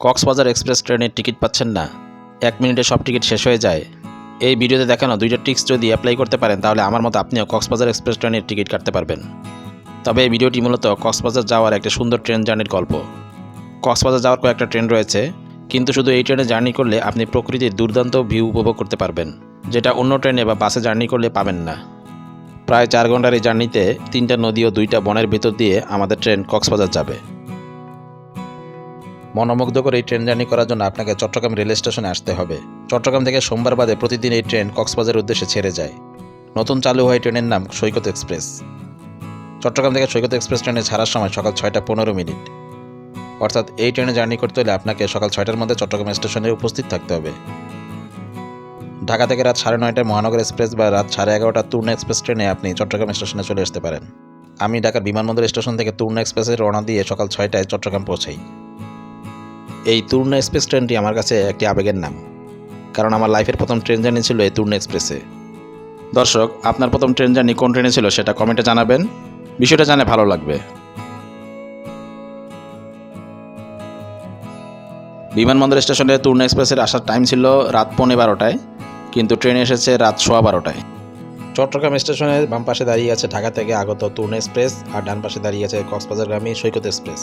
Cox's Bazar express ট্রেনের ticket পাচ্ছেন না। এক মিনিটে সব টিকিট শেষ হয়ে যায়। এই ভিডিওতে দেখানো দুইটা ট্রিক্স যদি অ্যাপ্লাই করতে পারেন, তাহলে আমার মতো আপনিও কক্সবাজার এক্সপ্রেস ট্রেনের টিকিট কাটতে পারবেন। তবে এই ভিডিওটি মূলত কক্সবাজার যাওয়ার একটা সুন্দর ট্রেন জার্নির গল্প। কক্সবাজার যাওয়ার কয়েকটা ট্রেন রয়েছে, কিন্তু শুধু এই ট্রেনে জার্নি করলে আপনি প্রকৃতির দুর্দান্ত ভিউ উপভোগ করতে পারবেন, যেটা অন্য ট্রেনে বা বাসে জার্নি করলে পাবেন না। প্রায় চার ঘণ্টার এই জার্নিতে তিনটা নদী ও দুইটা বনের ভেতর দিয়ে আমাদের ট্রেন কক্সবাজার যাবে। মনোমুগ্ধকর এই ট্রেন জার্নি করার জন্য আপনাকে চট্টগ্রাম রেল স্টেশনে আসতে হবে। চট্টগ্রাম থেকে সোমবার বাদে প্রতিদিন এই ট্রেন কক্সবাজারের উদ্দেশ্যে ছেড়ে যায়। নতুন চালু হয় ট্রেনের নাম সৈকত এক্সপ্রেস। চট্টগ্রাম থেকে সৈকত এক্সপ্রেস ট্রেনে ছাড়ার সময় সকাল ছয়টা পনেরো মিনিট। অর্থাৎ এই ট্রেনে জার্নি করতে হলে আপনাকে সকাল ছয়টার মধ্যে চট্টগ্রাম স্টেশনে উপস্থিত থাকতে হবে। ঢাকা থেকে রাত সাড়ে নয়টায় মহানগর এক্সপ্রেস বা রাত সাড়ে এগারোটা তুর্না এক্সপ্রেস ট্রেনে আপনি চট্টগ্রাম স্টেশনে চলে আসতে পারেন। আমি ঢাকার বিমানবন্দর স্টেশন থেকে তুর্না এক্সপ্রেসে রওনা দিয়ে সকাল ছয়টায় চট্টগ্রাম পৌঁছাই। এই তুর্না এক্সপ্রেস ট্রেনটি আমার কাছে একটি আবেগের নাম। কারণ আমার লাইফের প্রথম ট্রেন জার্নি ছিল এই তুর্না এক্সপ্রেসে। দর্শক, আপনার প্রথম ট্রেন জার্নি কোন ট্রেনে ছিল সেটা কমেন্টে জানাবেন। বিষয়টা জানে ভালো লাগবে। বিমানবন্দর স্টেশনে তুর্না এক্সপ্রেসের আসার টাইম ছিল রাত পৌনে বারোটায়, কিন্তু ট্রেন এসেছে রাত সোয়া বারোটায়। চট্টগ্রাম স্টেশনের বাম পাশে দাঁড়িয়ে আছে ঢাকা থেকে আগত তুর্না এক্সপ্রেস আর ডান পাশে দাঁড়িয়ে আছে কক্সবাজারগামী সৈকত এক্সপ্রেস।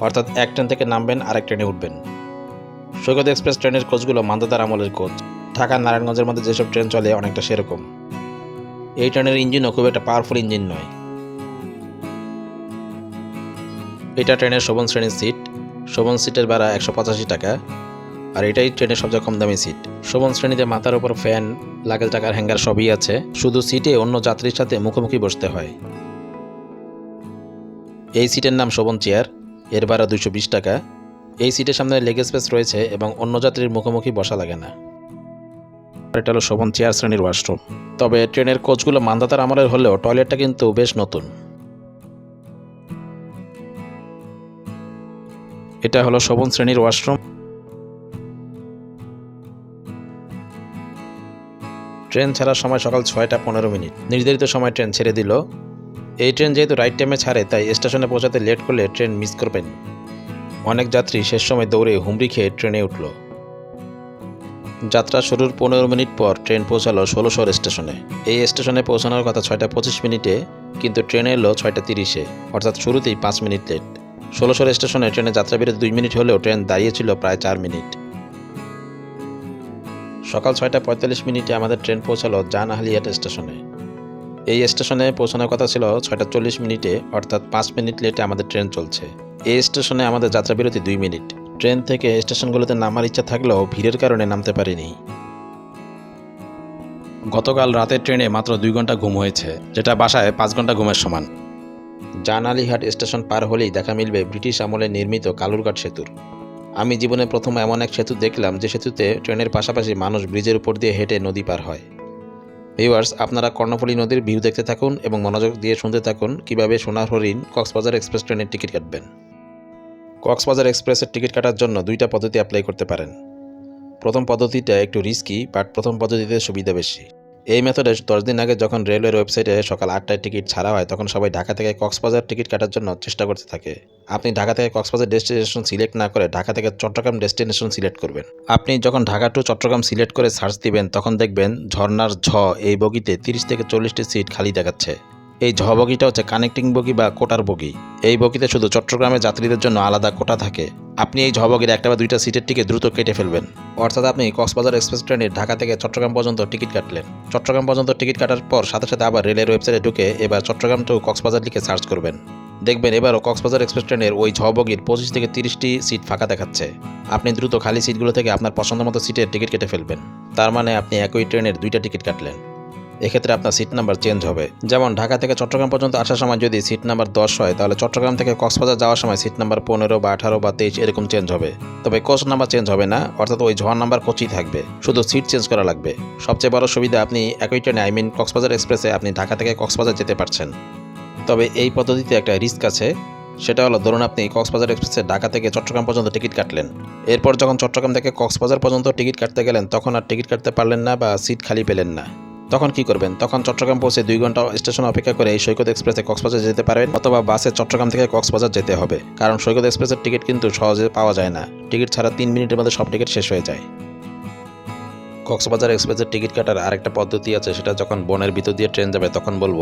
অর্থাৎ এক ট্রেন থেকে নামবেন, আরেক ট্রেনে উঠবেন। সৈকত এক্সপ্রেস ট্রেনের কোচগুলো মান্দাতার আমলের কোচ। ঢাকা নারায়ণগঞ্জের মধ্যে যেসব ট্রেন চলে, অনেকটা সেরকম। এই ট্রেনের ইঞ্জিনও খুব একটা পাওয়ারফুল ইঞ্জিন নয়। এটা ট্রেনের শোভন শ্রেণির সিট। শোভন সিটের ভাড়া একশো পঁচাশি টাকা, আর এটাই ট্রেনের সবচেয়ে কম দামি সিট। শোভন শ্রেণীতে মাথার উপর ফ্যান, লাগেজ টাকার হ্যাঙ্গার সবই আছে। শুধু সিটে অন্য যাত্রীর সাথে মুখোমুখি বসতে হয়। এই সিটের নাম শোভন চেয়ার। এর ভাড়া দুশো বিশ টাকা। এই সিটের সামনে লেগ স্পেস রয়েছে এবং অন্য যাত্রীর মুখোমুখি বসা লাগে না। এটা হলো শোভন চেয়ার শ্রেণির ওয়াশরুম। তবে ট্রেনের কোচগুলো মান্দাতার আমলের হলেও টয়লেটটা কিন্তু বেশ নতুন। এটা হলো শোভন শ্রেণির ওয়াশরুম। ট্রেন ছাড়ার সময় সকাল ছয়টা পনেরো মিনিট। নির্ধারিত সময় ট্রেন ছেড়ে দিল। এই ট্রেন যেহেতু রাইট টাইমে ছাড়ে, তাই স্টেশনে পৌঁছাতে লেট করলে ট্রেন মিস করবেন। অনেক যাত্রী শেষ সময় দৌড়ে হুমড়ি খেয়ে ট্রেনে উঠল। যাত্রা শুরুর পনেরো মিনিট পর ট্রেন পৌঁছালো ষোলোশোর স্টেশনে। এই স্টেশনে পৌঁছানোর কথা ছয়টা পঁচিশ মিনিটে, কিন্তু ট্রেন এলো ছয়টা তিরিশে, অর্থাৎ শুরুতেই পাঁচ মিনিট লেট ষোলোশোর স্টেশনে ট্রেনে যাত্রা বিরতি দুই মিনিট হলেও ট্রেন দাঁড়িয়েছিল প্রায় চার মিনিট। সকাল ছয়টা পঁয়তাল্লিশ মিনিটে আমাদের ট্রেন পৌঁছালো জান আহলিয়াট স্টেশনে। এই স্টেশনে পৌঁছানোর কথা ছিল ছয়টা চল্লিশ মিনিটে, অর্থাৎ পাঁচ মিনিট লেটে আমাদের ট্রেন চলছে। এই স্টেশনে আমাদের যাত্রা বিরতি দুই মিনিট। ট্রেন থেকে স্টেশনগুলোতে নামার ইচ্ছা থাকলেও ভিড়ের কারণে নামতে পারিনি। গতকাল রাতের ট্রেনে মাত্র দুই ঘণ্টা ঘুম হয়েছে, যেটা বাসায় পাঁচ ঘণ্টা ঘুমের সমান। জান আলিহাট স্টেশন পার হলেই দেখা মিলবে ব্রিটিশ আমলে নির্মিত কালুরঘাট সেতুর। আমি জীবনে প্রথম এমন এক সেতু দেখলাম যে সেতুতে ট্রেনের পাশাপাশি মানুষ ব্রিজের উপর দিয়ে হেঁটে নদী পার হয়। ভিউয়ার্স আপনারা কর্ণফুলী নদীর ভিউ দেখতে থাকুন এবং মনোযোগ দিয়ে শুনতে থাকুন কীভাবে সোনার হরিণ কক্সবাজার এক্সপ্রেস ট্রেনের টিকিট কাটবেন। কক্সবাজার এক্সপ্রেসের টিকিট কাটার জন্য দুইটা পদ্ধতি অ্যাপ্লাই করতে পারেন। প্রথম পদ্ধতিটা একটু রিস্কি বাট প্রথম পদ্ধতিতে সুবিধা বেশি। এই মেথডে দশ দিন আগে যখন রেলওয়ের ওয়েবসাইটে সকাল আটটায় টিকিট ছাড়া হয়, তখন সবাই ঢাকা থেকে কক্সবাজার টিকিট কাটার জন্য চেষ্টা করতে থাকে। আপনি ঢাকা থেকে কক্সবাজার ডেস্টিনেশন সিলেক্ট না করে ঢাকা থেকে চট্টগ্রাম ডেস্টিনেশন সিলেক্ট করবেন। আপনি যখন ঢাকা টু চট্টগ্রাম সিলেক্ট করে সার্চ দিবেন, তখন দেখবেন ঝর্নার ঝ এই বগিতে তিরিশ থেকে চল্লিশটি সিট খালি দেখাচ্ছে। এই ঝ বগিটা হচ্ছে কানেক্টিং বগি বা কোটার বগি। এই বগিতে শুধু চট্টগ্রামের যাত্রীদের জন্য আলাদা কোটা থাকে। আপনি এই ঝ বগির একটা বা দুইটা সিটের টিকে দ্রুত কেটে ফেলবেন। অর্থাৎ আপনি কক্সবাজার এক্সপ্রেস ট্রেনে ঢাকা থেকে চট্টগ্রাম পর্যন্ত টিকিট কাটলেন। চট্টগ্রাম পর্যন্ত টিকিট কাটার পর সাথে সাথে আবার রেলের ওয়েবসাইটে ঢুকে এবার চট্টগ্রাম টু কক্সবাজার লিখে সার্চ করবেন। দেখবেন এবারও কক্সবাজার এক্সপ্রেস ট্রেনের ওই ঝ বগির পঁচিশ থেকে তিরিশটি সিট ফাঁকা দেখাচ্ছে। আপনি দ্রুত খালি সিটগুলো থেকে আপনার পছন্দ মতো সিটের টিকিট কেটে ফেলবেন। তার মানে আপনি একই ট্রেনের দুইটা টিকিট কাটলেন। এক্ষেত্রে আপনার সিট নাম্বার চেঞ্জ হবে। যেমন ঢাকা থেকে চট্টগ্রাম পর্যন্ত আসার সময় যদি সিট নাম্বার দশ হয়, তাহলে চট্টগ্রাম থেকে কক্সবাজার যাওয়ার সময় সিট নাম্বার পনেরো বা আঠারো বা তেইশ এরকম চেঞ্জ হবে। তবে কোচ নাম্বার চেঞ্জ হবে না, অর্থাৎ ওই ঝড় নাম্বার কোচই থাকবে। শুধু সিট চেঞ্জ করা লাগবে। সবচেয়ে বড় সুবিধা আপনি একই ট্রেনে আই মিন কক্সবাজার এক্সপ্রেসে আপনি ঢাকা থেকে কক্সবাজার যেতে পারছেন। তবে এই পদ্ধতিতে একটা রিস্ক আছে। সেটা হলো, ধরুন আপনি কক্সবাজার এক্সপ্রেসে ঢাকা থেকে চট্টগ্রাম পর্যন্ত টিকিট কাটলেন। এরপর যখন চট্টগ্রাম থেকে কক্সবাজার পর্যন্ত টিকিট কাটতে গেলেন, তখন আর টিকিট কাটতে পারলেন না বা সিট খালি পেলেন না। তখন কি করবেন? তখন চট্টগ্রাম পৌঁছে দুই ঘণ্টা স্টেশন অপেক্ষা করে এই সৈকত এক্সপ্রেসে কক্সবাজার যেতে পারবেন অথবা বাসে চট্টগ্রাম থেকে কক্সবাজার যেতে হবে। কারণ সৈকত এক্সপ্রেসের টিকিট কিন্তু সহজে পাওয়া যায় না। টিকিট ছাড়া তিন মিনিটের মধ্যে সব টিকিট শেষ হয়ে যায়। কক্সবাজার এক্সপ্রেসের টিকিট কাটার আরেকটা পদ্ধতি আছে, সেটা যখন বনের ভিতর দিয়ে ট্রেন যাবে তখন বলব।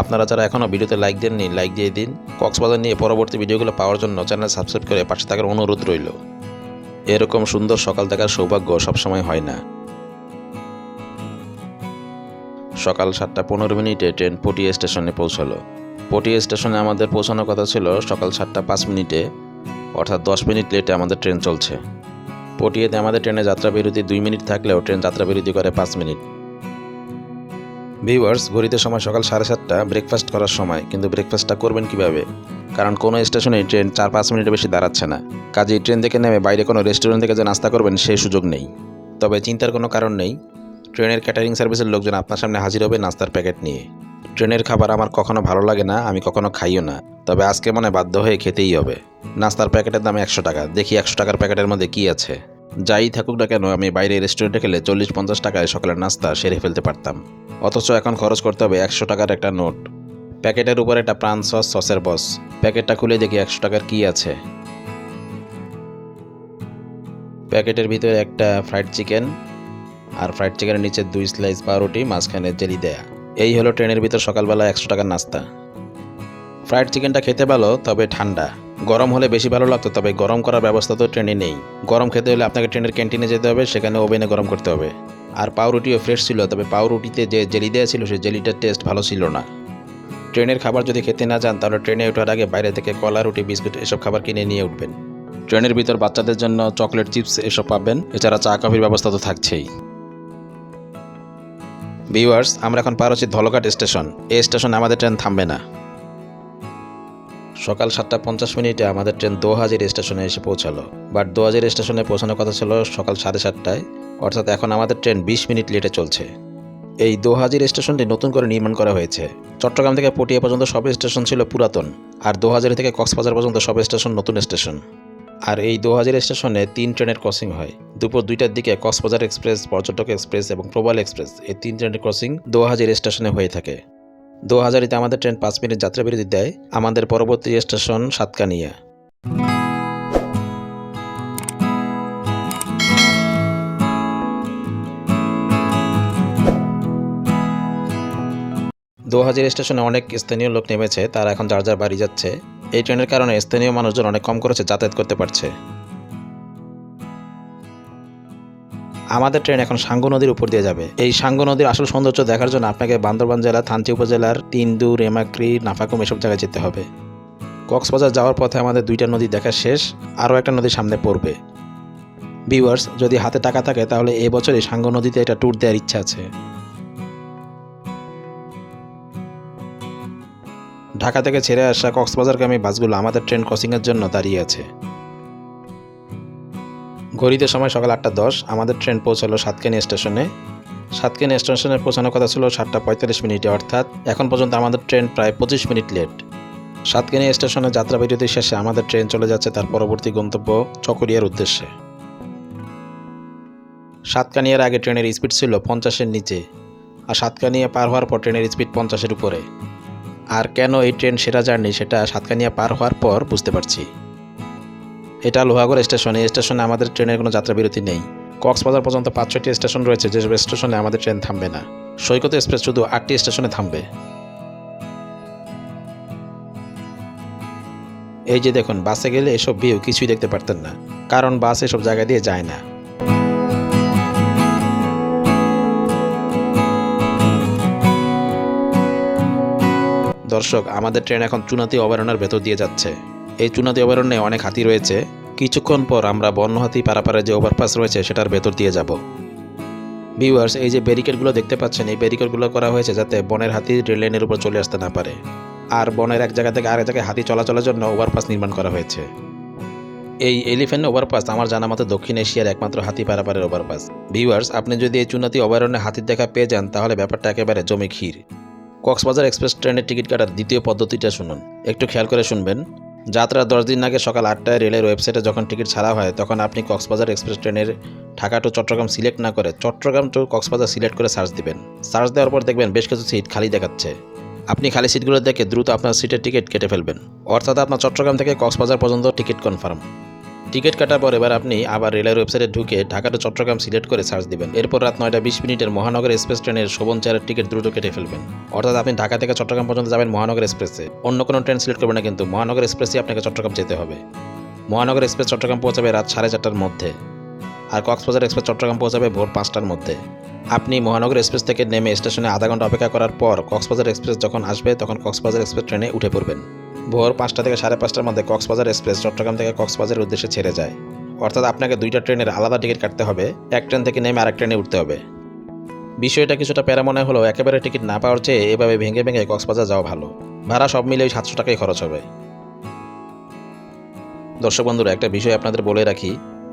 আপনারা যারা এখনও ভিডিওতে লাইক দেননি, লাইক দিয়ে দিন। কক্সবাজার নিয়ে পরবর্তী ভিডিওগুলো পাওয়ার জন্য চ্যানেল সাবস্ক্রাইব করে পাশে থাকার অনুরোধ রইল। এরকম সুন্দর সকাল দেখার সৌভাগ্য সবসময় হয় না। সকাল সাতটা পনেরো মিনিটে ট্রেন পটিয়া স্টেশনে পৌঁছালো। পটিয়া স্টেশনে আমাদের পৌঁছানোর কথা ছিল সকাল সাতটা পাঁচ মিনিটে, অর্থাৎ দশ মিনিট লেটে আমাদের ট্রেন চলছে। পটিয়াতে আমাদের ট্রেনে যাত্রা বিরতি দুই মিনিট থাকলেও ট্রেন যাত্রা বিরতি করে পাঁচ মিনিট। ভিউয়ার্স, ঘড়িতে সময় সকাল সাড়ে সাতটা, ব্রেকফাস্ট করার সময়, কিন্তু ব্রেকফাস্টটা করবেন কীভাবে? কারণ কোনো স্টেশনে ট্রেন চার পাঁচ মিনিটের বেশি দাঁড়াচ্ছে না। কাজেই ট্রেন থেকে নেমে বাইরে কোনো রেস্টুরেন্ট থেকে যে নাস্তা করবেন সেই সুযোগ নেই। তবে চিন্তার কোনো কারণ নেই। ট্রেনের ক্যাটারিং সার্ভিসের লোকজন আপনার সামনে হাজির হবে নাস্তার প্যাকেট নিয়ে। ট্রেনের খাবার আমার কখনো ভালো লাগে না, আমি কখনো খাইও না। তবে আজকে মনে বাধ্য হয়ে খেতেই হবে। নাস্তার প্যাকেটের দাম একশো টাকা। দেখি একশো টাকার প্যাকেটের মধ্যে কি আছে। যাই থাকুক না কেন, আমি বাইরে রেস্টুরেন্টে খেলে চল্লিশ পঞ্চাশ টাকায় সকালের নাস্তা সেরে ফেলতে পারতাম। অথচ এখন খরচ করতে হবে একশো টাকার একটা নোট। প্যাকেটের উপর একটা প্রাণ সস, সসের বস। প্যাকেটটা খুলে দেখি একশো টাকার কি আছে। প্যাকেটের ভিতরে একটা ফ্রাইড চিকেন আর ফ্রাইড চিকেনের নিচে দুই স্লাইস পাউরুটি, মাঝখানে জেলি দেয়া। এই হলো ট্রেনের ভিতর সকালবেলা একশো টাকার নাস্তা। ফ্রাইড চিকেনটা খেতে ভালো, তবে ঠান্ডা। গরম হলে বেশি ভালো লাগতো, তবে গরম করার ব্যবস্থা তো ট্রেনে নেই। গরম খেতে হলে আপনাকে ট্রেনের ক্যান্টিনে যেতে হবে, সেখানে ওভেনে গরম করতে হবে। আর পাউরুটিও ফ্রেশ ছিল, তবে পাউরুটিতে যে জেলি দেওয়া ছিল সেই জেলিটার টেস্ট ভালো ছিল না। ট্রেনের খাবার যদি খেতে না যান, তাহলে ট্রেনে ওঠার আগে বাইরে থেকে কলা, রুটি, বিস্কুট এসব খাবার কিনে নিয়ে উঠবেন। ট্রেনের ভিতর বাচ্চাদের জন্য চকলেট চিপস এসব পাবেন, এছাড়া চা, কফির ব্যবস্থা তো থাকছেই। ভিউয়ার্স আমরা এখন পার হচ্ছি ধলঘাট স্টেশন। এই স্টেশনে আমাদের ট্রেন থামবে না। সকাল সাতটা পঞ্চাশ মিনিটে আমাদের ট্রেন দোহাজির স্টেশনে এসে পৌঁছালো। বাট দোহাজির স্টেশনে পৌঁছানোর কথা ছিল সকাল সাড়ে সাতটায়। অর্থাৎ এখন আমাদের ট্রেন বিশ মিনিট লেটে চলছে। এই দোহাজির স্টেশনটি নতুন করে নির্মাণ করা হয়েছে। চট্টগ্রাম থেকে পটিয়া পর্যন্ত সব স্টেশন ছিল পুরাতন। আর দোহাজারি থেকে কক্সবাজার পর্যন্ত সব স্টেশন নতুন স্টেশন। আর এই দোহাজার স্টেশনে তিন ট্রেনের ক্রসিং হয়। দুপুর দুইটার দিকে কক্সবাজার এক্সপ্রেস, পর্যটক এক্সপ্রেস এবং প্রবাল এক্সপ্রেস এই তিন ট্রেনের ক্রসিং দোহাজার স্টেশনে হয়ে থাকে। দোহাজারিতে আমাদের ট্রেন পাঁচ মিনিট যাত্রা বিরতি দেয়। আমাদের পরবর্তী স্টেশন সাতকানিয়া। দোহাজির স্টেশনে অনেক স্থানীয় লোক নেমেছে, তারা এখন যার যার বাড়ি যাচ্ছে। এই ট্রেনের কারণে স্থানীয় মানুষজন অনেক কম করেছে যাতায়াত করতে পারছে। আমাদের ট্রেন এখন সাঙ্গু নদীর উপর দিয়ে যাবে। এই সাঙ্গু নদীর আসল সৌন্দর্য দেখার জন্য আপনাকে বান্দরবান জেলা, থানচি উপজেলার তিনদু রেমাক্রি, নাফাকুম এসব জায়গায় যেতে হবে। কক্সবাজার যাওয়ার পথে আমাদের দুইটা নদী দেখা শেষ, আরও একটা নদী সামনে পড়বে। ভিউয়ার্স, যদি হাতে টাকা থাকে তাহলে এই সাঙ্গু নদীতে একটা ট্যুর দেওয়ার ইচ্ছা আছে। ঢাকা থেকে ছেড়ে আসা কক্সবাজারগামী বাসগুলো আমাদের ট্রেন ক্রসিংয়ের জন্য দাঁড়িয়ে আছে। ঘড়িতে সময় সকাল আটটা দশ, আমাদের ট্রেন পৌঁছালো সাতকানি স্টেশনে। সাতকানি স্টেশনে পৌঁছানোর কথা ছিল সাতটা পঁয়তাল্লিশ মিনিটে, অর্থাৎ এখন পর্যন্ত আমাদের ট্রেন প্রায় পঁচিশ মিনিট লেট। সাতকানি স্টেশনে যাত্রা বিরতি শেষে আমাদের ট্রেন চলে যাচ্ছে তার পরবর্তী গন্তব্য চকরিয়ার উদ্দেশ্যে। সাতকানিয়ার আগে ট্রেনের স্পিড ছিল পঞ্চাশের নিচে, আর সাতকানিয়া পার হওয়ার পর ট্রেনের স্পিড পঞ্চাশের উপরে। আর কেন এই ট্রেন সেরা জার্নি সেটা সাতকানিয়া পার হওয়ার পর বুঝতে পারছি। এটা লোহাগড় স্টেশন, এই স্টেশনে আমাদের ট্রেনের কোনো যাত্রা বিরতি নেই। কক্সবাজার পর্যন্ত পাঁচ ছয়টি স্টেশন রয়েছে যেসব স্টেশনে আমাদের ট্রেন থামবে না। সৈকত এক্সপ্রেস শুধু আটটি স্টেশনে থামবে। এই যে দেখুন, বাসে গেলে এসব ভিউ কিছুই দেখতে পারতেন না, কারণ বাস এসব জায়গা দিয়ে যায় না। দর্শক, আমাদের ট্রেন এখন চুনাতি অভয়ারণ্যের ভেতর দিয়ে যাচ্ছে। এই চুনাতি অভয়ারণ্যে অনেক হাতি রয়েছে। কিছুক্ষণ পর আমরা বন্য হাতি পারাপারে যে ওভারপাস রয়েছে, সেটার ভেতর দিয়ে যাব। ভিউয়ার্স এই যে ব্যারিকেডগুলো দেখতে পাচ্ছেন, এই ব্যারিকেডগুলো করা হয়েছে যাতে বনের হাতি রেল লাইনের উপর চলে আসতে না পারে। আর বনের এক জায়গা থেকে আরেক জায়গায় হাতি চলাচলের জন্য ওভারপাস নির্মাণ করা হয়েছে। এই এলিফেন্ট ওভারপাস আমার জানা মতো দক্ষিণ এশিয়ার একমাত্র হাতি পারাপারের ওভারপাস ভিউয়ার্স আপনি যদি এই চুনাতি অভয়ারণ্যে হাতির দেখা পেয়ে যান, তাহলে ব্যাপারটা একেবারে জমে ক্ষীর। কক্সবাজার এক্সপ্রেস ট্রেনের টিকিট কাটার দ্বিতীয় পদ্ধতিটা শুনুন। একটু খেয়াল করে শুনবেন। যাত্রার দশ দিন আগে সকাল আটটায় রেলের ওয়েবসাইটে যখন টিকিট ছাড়া হয়, তখন আপনি কক্সবাজার এক্সপ্রেস ট্রেনের ঢাকা টু চট্টগ্রাম সিলেক্ট না করে চট্টগ্রাম টু কক্সবাজার সিলেক্ট করে সার্চ দিবেন। সার্চ দেওয়ার পর দেখবেন বেশ কিছু সিট খালি দেখাচ্ছে। আপনি খালি সিটগুলো দেখে দ্রুত আপনার সিটের টিকিট কেটে ফেলবেন। অর্থাৎ আপনার চট্টগ্রাম থেকে কক্সবাজার পর্যন্ত টিকিট কনফার্ম। টিকিট কাটার পর এবার আপনি আবার রেলের ওয়েবসাইটে ঢুকে ঢাকা টু চট্টগ্রাম সিলেক্ট করে সার্চ দিবেন। এরপর রাত নয়টা বিশ মিনিটের মহানগর এক্সপ্রেস ট্রেনের শোভন চেয়ারের টিকিট দ্রুত কেটে ফেলবেন। অর্থাৎ আপনি ঢাকা থেকে চট্টগ্রাম পর্যন্ত যাবেন মহানগর এক্সপ্রেসে। অন্য কোনো ট্রেন সিলেক্ট করবেন না, কিন্তু মহানগর এক্সপ্রেসই আপনাকে চট্টগ্রাম যেতে হবে। মহানগর এক্সপ্রেস চট্টগ্রাম পৌঁছাবে রাত সাড়ে চারটার মধ্যে আর কক্সবাজার এক্সপ্রেস চট্টগ্রাম পৌঁছাবে ভোর পাঁচটার মধ্যে। আপনি মহানগর এক্সপ্রেস থেকে নেমে স্টেশনে আধা ঘণ্টা অপেক্ষা করার পর কক্সবাজার এক্সপ্রেস যখন আসবে, তখন কক্সবাজার এক্সপ্রেস ট্রেনে উঠে পড়বেন। ভোর পাঁচটা থেকে সাড়ে পাঁচটার মধ্যে কক্সবাজার এক্সপ্রেস চট্টগ্রাম থেকে কক্সবাজারের উদ্দেশ্যে ছেড়ে যায়। অর্থাৎ আপনাকে দুইটা ট্রেনের আলাদা টিকিট কাটতে হবে, এক ট্রেন থেকে নেমে আরেক ট্রেনে উঠতে হবে। বিষয়টা কিছুটা প্যারা মনে হলেও একেবারে টিকিট না পাওয়ার চেয়ে এভাবে ভেঙে ভেঙে কক্সবাজার যাওয়া ভালো। ভাড়া সব মিলে ওই সাতশো টাকাই খরচ হবে। দর্শক বন্ধুরা, একটা বিষয় আপনাদের বলে রাখি,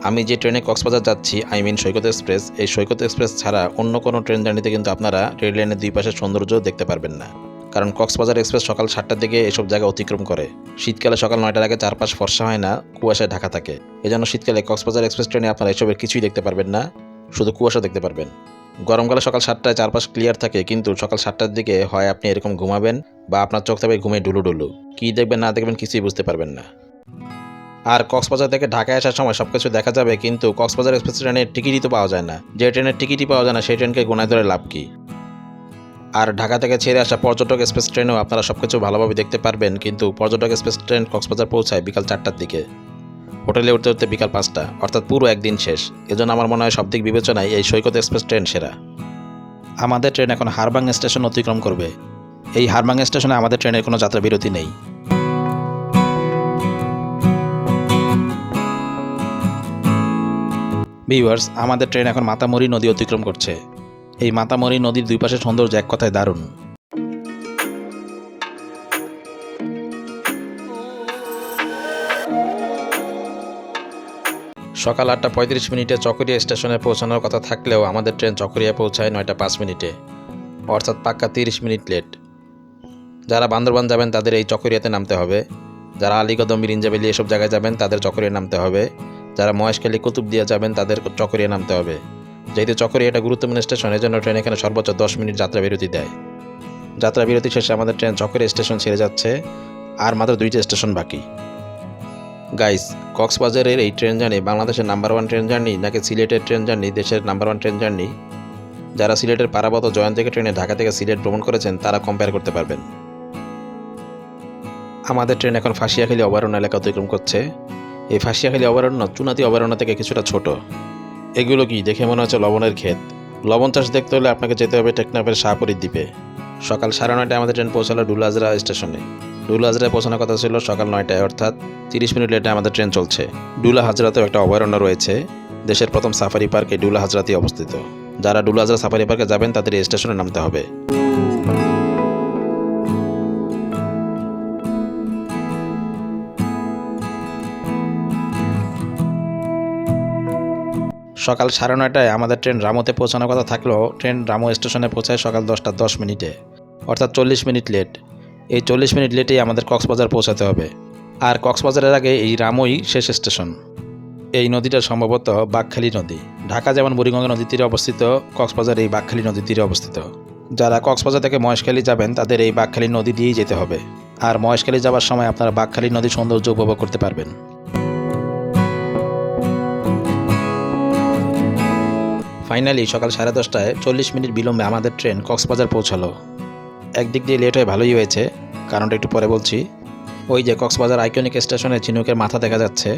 আমি যে ট্রেনে কক্সবাজার যাচ্ছি আই মিন সৈকত এক্সপ্রেস, এই সৈকত এক্সপ্রেস ছাড়া অন্য কোনো ট্রেন জার্নিতে কিন্তু আপনারা রেল লাইনের দুই পাশের সৌন্দর্য দেখতে পারবেন না। কারণ কক্সবাজার এক্সপ্রেস সকাল সাতটার দিকে এসব জায়গা অতিক্রম করে। শীতকালে সকাল নয়টার আগে চারপাশ ফর্সা হয় না, কুয়াশায় ঢাকা থাকে। এজন্য শীতকালে কক্সবাজার এক্সপ্রেস ট্রেনে আপনারা এসবের কিছুই দেখতে পারবেন না, শুধু কুয়াশা দেখতে পারবেন। গরমকালে সকাল সাতটায় চারপাশ ক্লিয়ার থাকে, কিন্তু সকাল সাতটার দিকে হয় আপনি এরকম ঘুমাবেন বা আপনার চোখ থাকবে ঘুমে ডুলু ডুলু কী দেখবেন, না দেখবেন কিছুই বুঝতে পারবেন না। আর কক্সবাজার থেকে ঢাকায় আসার সময় সব কিছু দেখা যাবে, কিন্তু কক্সবাজার এক্সপ্রেস ট্রেনের টিকিটই তো পাওয়া যায় না। যে ট্রেনের টিকিটই পাওয়া যায় না, সেই ট্রেনকে গোনায় ধরে লাভ কী? আর ঢাকা থেকে ছেড়ে আসা পর্যটক এক্সপ্রেস ট্রেনেও আপনারা সব কিছু ভালোভাবে দেখতে পারবেন, কিন্তু পর্যটক এক্সপ্রেস ট্রেন কক্সবাজার পৌঁছায় বিকাল চারটার দিকে। হোটেলে উঠতে উঠতে বিকাল পাঁচটা, অর্থাৎ পুরো একদিন শেষ। এজন্য আমার মনে হয় সব দিক বিবেচনায় এই সৈকত এক্সপ্রেস ট্রেন সেরা। আমাদের ট্রেন এখন হারবাং স্টেশন অতিক্রম করবে। এই হারবাং স্টেশনে আমাদের ট্রেনের কোনো যাত্রা বিরতি নেই। ভিউয়ার্স, আমাদের ট্রেন এখন মাতামরি নদী অতিক্রম করছে। এই মাতামরি নদীর দুই পাশে সৌন্দর্য এক কথায় দারুণ। সকাল আটটা পঁয়ত্রিশ মিনিটে চকরিয়া স্টেশনে পৌঁছানোর কথা থাকলেও আমাদের ট্রেন চকরিয়া পৌঁছায় নয়টা পাঁচ মিনিটে। অর্থাৎ পাক্কা তিরিশ মিনিট লেট। যারা বান্দরবান যাবেন তাদের এই চকরিয়াতে নামতে হবে। যারা আলিগদম মিরিঞ্জাবেলি এসব জায়গায় যাবেন তাদের চকরিয়া নামতে হবে। যারা মহেশখালী, কুতুবদিয়া যাবেন তাদের চকরিয়া নামতে হবে। যেহেতু চকরিয়া এটা গুরুত্বপূর্ণ স্টেশনের জন্য ট্রেন এখানে সর্বোচ্চ দশ মিনিট যাত্রা বিরতি দেয়। যাত্রা বিরতি শেষে আমাদের ট্রেন চকরিয়া স্টেশন ছেড়ে যাচ্ছে, আর মাত্র দুইটা স্টেশন বাকি। গাইস কক্সবাজারের এই ট্রেন জার্নি বাংলাদেশের নাম্বার ওয়ান ট্রেন জার্নি নাকি সিলেটের ট্রেন জার্নি দেশের নাম্বার ওয়ান ট্রেন জার্নি যারা সিলেটের পারাবত জয়ন্তীকে ট্রেনে ঢাকা থেকে সিলেট ভ্রমণ করেছেন, তারা কম্পেয়ার করতে পারবেন। আমাদের ট্রেন এখন ফাঁসিয়াখালী অভয়ারণ্য এলাকা অতিক্রম করছে। এই ফাঁসিয়াখালী অভয়ারণ্য চুনাতি অভয়ারণ্য থেকে কিছুটা ছোট। এগুলো কি দেখে মনে হচ্ছে লবণের ক্ষেত? লবণ চাষ দেখতে হলে আপনাকে যেতে হবে টেকনাফের শাহপুরী দ্বীপে। সকাল সাড়ে নয়টায় আমাদের ট্রেন পৌঁছালো ডুলাজরা স্টেশনে। ডুলা হাজরায় পৌঁছানোর কথা ছিল সকাল নয়টায়, অর্থাৎ তিরিশ মিনিট লেটে আমাদের ট্রেন চলছে। ডুলা হাজরাতেও একটা অভয়ারণ্য রয়েছে, দেশের প্রথম সাফারি পার্কে ডুলা হাজরাতেই অবস্থিত। যারা ডুলা হাজরা সাফারি পার্কে যাবেন তাদের এই স্টেশনে নামতে হবে। সকাল সাড়ে নয়টায় আমাদের ট্রেন রামোতে পৌঁছানোর কথা থাকলেও ট্রেন রামো স্টেশনে পৌঁছায় সকাল দশটা দশ মিনিটে, অর্থাৎ চল্লিশ মিনিট লেট। এই চল্লিশ মিনিট লেটেই আমাদের কক্সবাজার পৌঁছাতে হবে। আর কক্সবাজারের আগে এই রামই শেষ স্টেশন। এই নদীটা সম্ভবত বাঘখালী নদী। ঢাকা যেমন বুড়িগঙ্গা নদীর তীরে অবস্থিত, কক্সবাজার এই বাঘখালী নদীর তীরে অবস্থিত। যারা কক্সবাজার থেকে মহেশখালী যাবেন, তাদের এই বাঘখালী নদী দিয়েই যেতে হবে। আর মহেশখালী যাওয়ার সময় আপনারা বাঘখালী নদীর সৌন্দর্য উপভোগ করতে পারবেন। ফাইনালি সকাল সাড়ে দশটায় চল্লিশ মিনিট বিলম্বে আমাদের ট্রেন কক্সবাজার পৌঁছালো। একদিক দিয়ে লেট হয়ে ভালোই হয়েছে, কারণটা একটু পরে বলছি। ওই যে কক্সবাজার আইকনিক স্টেশনে চিনুকের মাথা দেখা যাচ্ছে।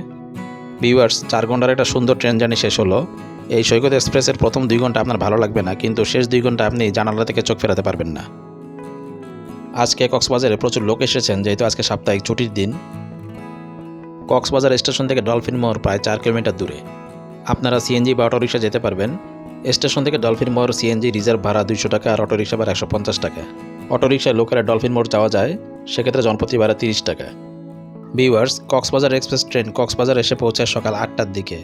ভিউয়ার্স চার ঘণ্টার একটা সুন্দর ট্রেন জার্নি শেষ হলো। এই সৈকত এক্সপ্রেসের প্রথম দুই ঘণ্টা আপনার ভালো লাগবে না, কিন্তু শেষ দুই ঘণ্টা আপনি জানালা থেকে চোখ ফেরাতে পারবেন না। আজকে কক্সবাজারে প্রচুর লোক এসেছেন, যেহেতু আজকে সাপ্তাহিক ছুটির দিন। কক্সবাজার স্টেশন থেকে ডলফিন মোড় প্রায় চার কিলোমিটার দূরে। আপনারা সিএনজি বা অটোরিকশা যেতে পারবেন। স্টেশন থেকে ডলফিন মোড় সিএনজি রিজার্ভ ভাড়া দুইশো টাকা আর অটোরিকশা ভাড়া একশো পঞ্চাশ টাকা। অটোরিকশায় লোকালে ডলফিন মোড় যাওয়া যায়, সেক্ষেত্রে জনপ্রতি ভাড়া তিরিশ টাকা। Viewers, Cox's Bazar express train Cox's Bazar এসে পৌঁছায় সকাল আটটার দিকে।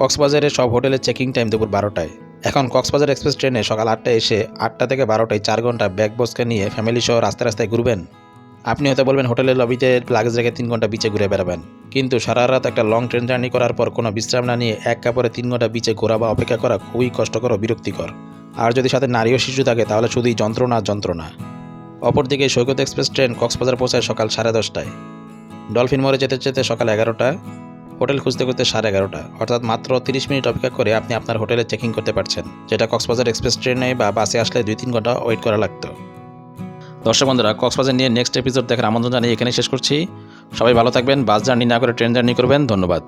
কক্সবাজারে সব হোটেলে চেকিং টাইম দুপুর বারোটায়। এখন কক্সবাজার এক্সপ্রেস ট্রেনে সকাল আটটায় এসে আটটা থেকে বারোটায় চার ঘণ্টা ব্যাগ বসকে নিয়ে ফ্যামিলি সহ রাস্তায় রাস্তায় ঘুরবেন। আপনি হয়তো বলবেন, হোটেলের লবিতে লাগেজ রেখে তিন ঘণ্টা বিচে ঘুরে বেড়াবেন। কিন্তু সারা রাত একটা লং ট্রেন জার্নি করার পর কোনো বিশ্রাম না নিয়ে এক কাপড়ে তিন ঘণ্টা বিচে ঘোরা বা অপেক্ষা করা খুবই কষ্টকর ও বিরক্তিকর। আর যদি সাথে নারী ও শিশু থাকে, তাহলে শুধুই যন্ত্রণা যন্ত্রণা। অপরদিকে সৈকত এক্সপ্রেস ট্রেন কক্সবাজার পৌঁছায় সকাল সাড়ে দশটায়। ডলফিন মোড়ে যেতে যেতে সকাল এগারোটা, হোটেল খুঁজতে খুঁজতে সাড়ে এগারোটা। অর্থাৎ মাত্র তিরিশ মিনিট অপেক্ষা করে আপনি আপনার হোটেলে চেকিং করতে পারছেন, যেটা কক্সবাজার এক্সপ্রেস ট্রেনে বা বাসে আসলে দুই তিন ঘণ্টা ওয়েট করা লাগতো। দর্শক বন্ধুরা, কক্সবাজার নিয়ে নেক্সট এপিসোড দেখার আমন্ত্রণ জানিয়ে এখানে শেষ করছি। সবাই ভালো থাকবেন, বাস জার্নি না করে ট্রেন জার্নি করবেন, ধন্যবাদ।